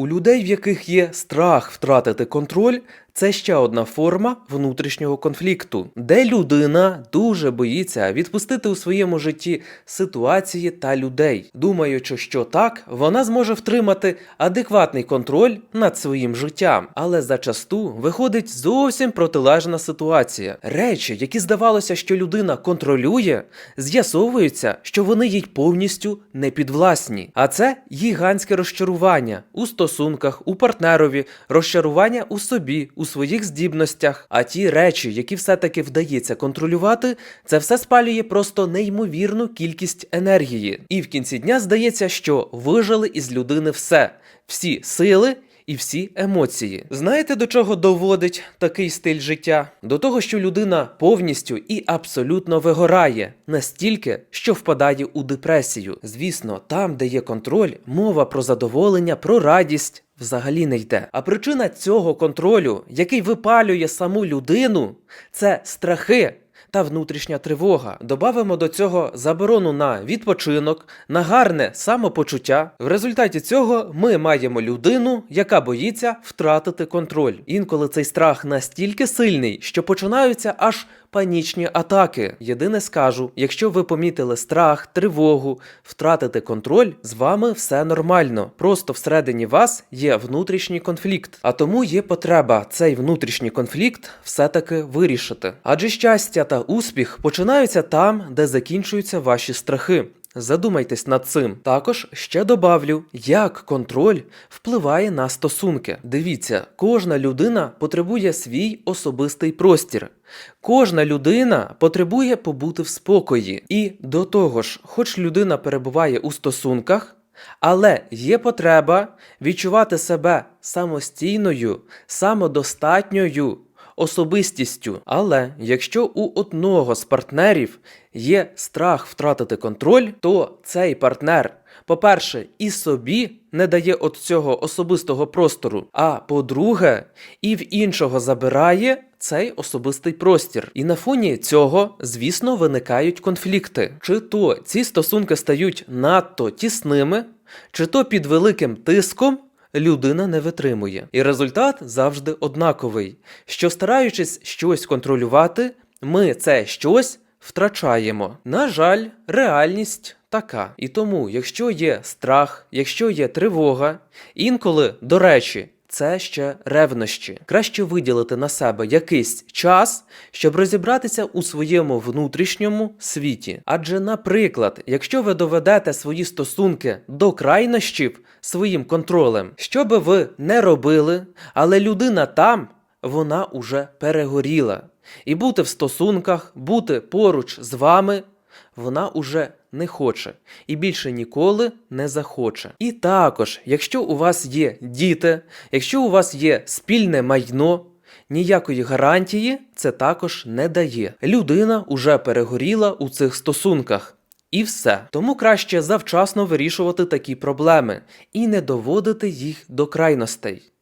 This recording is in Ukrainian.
У людей, в яких є страх втратити контроль, це ще одна форма внутрішнього конфлікту, де людина дуже боїться відпустити у своєму житті ситуації та людей, думаючи, що так вона зможе втримати адекватний контроль над своїм життям. Але зачасту виходить зовсім протилежна ситуація. Речі, які здавалося, що людина контролює, з'ясовується, що вони їй повністю не підвласні. А це гігантське розчарування у стосунках, у партнерові, розчарування у собі, у своїх здібностях. А ті речі, які все-таки вдається контролювати, це все спалює просто неймовірну кількість енергії. І в кінці дня здається, що вижили із людини все, всі сили. І всі емоції. Знаєте, до чого доводить такий стиль життя? До того, що людина повністю і абсолютно вигорає настільки, що впадає у депресію. Звісно, там, де є контроль, мова про задоволення, про радість. Взагалі не йде. А причина цього контролю, який випалює саму людину, це страхи та внутрішня тривога. Добавимо до цього заборону на відпочинок, на гарне самопочуття. В результаті цього ми маємо людину, яка боїться втратити контроль. Інколи цей страх настільки сильний, що починаються аж панічні атаки. Єдине скажу, якщо ви помітили страх, тривогу, втратити контроль, з вами все нормально. Просто всередині вас є внутрішній конфлікт, а тому є потреба цей внутрішній конфлікт все-таки вирішити. Адже щастя та успіх починаються там, де закінчуються ваші страхи. Задумайтесь над цим. Також ще добавлю, як контроль впливає на стосунки. Дивіться, кожна людина потребує свій особистий простір. Кожна людина потребує побути в спокої. І до того ж, хоч людина перебуває у стосунках, але є потреба відчувати себе самостійною, самодостатньою особистістю. Але якщо у одного з партнерів є страх втратити контроль, то цей партнер, по-перше, і собі не дає от цього особистого простору, а по-друге, і в іншого забирає цей особистий простір. І на фоні цього, звісно, виникають конфлікти. Чи то ці стосунки стають надто тісними, чи то під великим тиском людина не витримує. І результат завжди однаковий: що стараючись щось контролювати, ми це щось втрачаємо. На жаль, реальність така. І тому, якщо є страх, якщо є тривога, інколи, до речі, це ще ревнощі. Краще виділити на себе якийсь час, щоб розібратися у своєму внутрішньому світі. Адже, наприклад, якщо ви доведете свої стосунки до крайнощів своїм контролем, що би ви не робили, але людина там, вона уже перегоріла. І бути в стосунках, бути поруч з вами, вона уже не хоче і більше ніколи не захоче. І також, якщо у вас є діти, якщо у вас є спільне майно, ніякої гарантії це також не дає. Людина уже перегоріла у цих стосунках. І все. Тому краще завчасно вирішувати такі проблеми і не доводити їх до крайностей.